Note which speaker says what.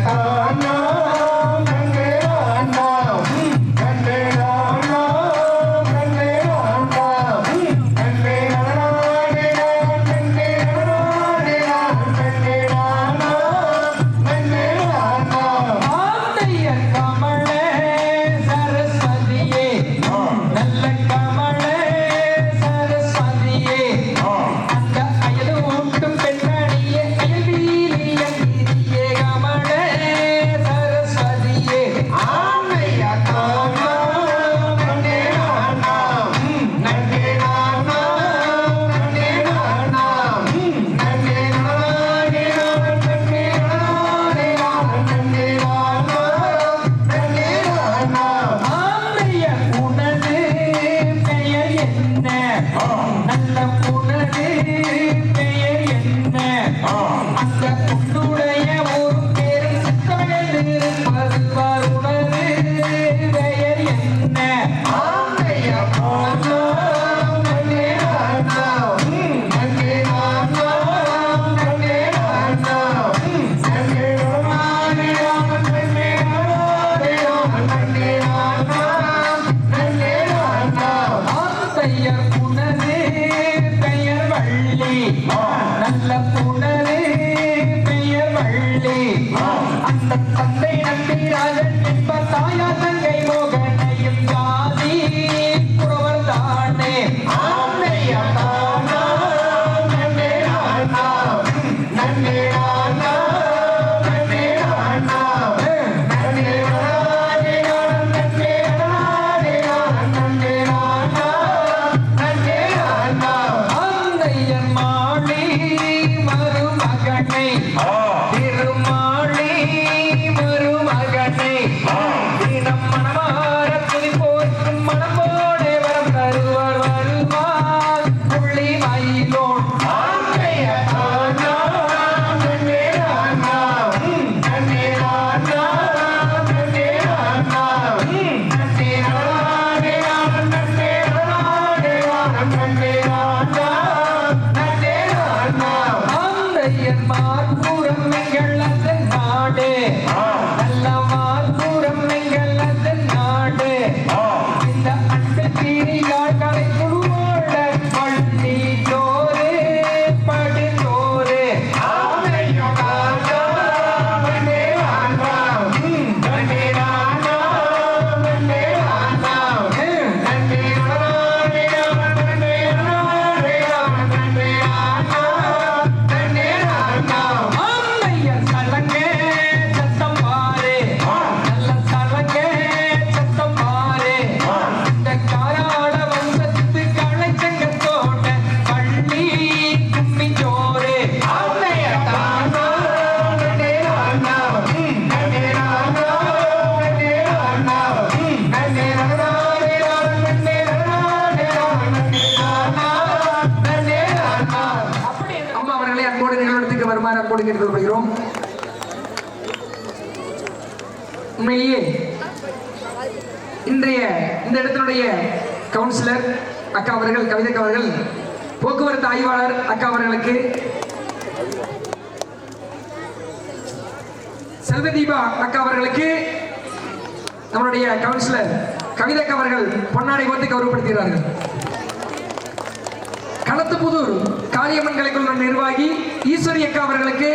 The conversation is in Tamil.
Speaker 1: นะค
Speaker 2: รับ பெயர் புனரே பெயர் வள்ளி. நல்ல புனரே பெயர் வள்ளி. அந்த தந்தை நம்பி ராஜன் என்ப தாயா தங்கை
Speaker 1: மோகன். i
Speaker 2: don't Alma. அன்போடு கேட்டுக்கொள்கிறோம் உண்மையிலேயே இன்றைய இந்த இடத்தினுடைய கவுன்சிலர் அக்கா அவர்கள் கவிதை அவர்கள் போக்குவரத்து ஆய்வாளர் அக்கா அவர்களுக்கு செல்வதீபா அக்கா அவர்களுக்கு நம்மளுடைய கவுன்சிலர் கவிதை அவர்கள் பொன்னாடை கோர்த்து கௌரவப்படுத்துகிறார்கள். களத்துப்புதூர் காளியம்மன் கலைக்குழு நிர்வாகி ஈஸ்வரி அக்கா அவர்களுக்கு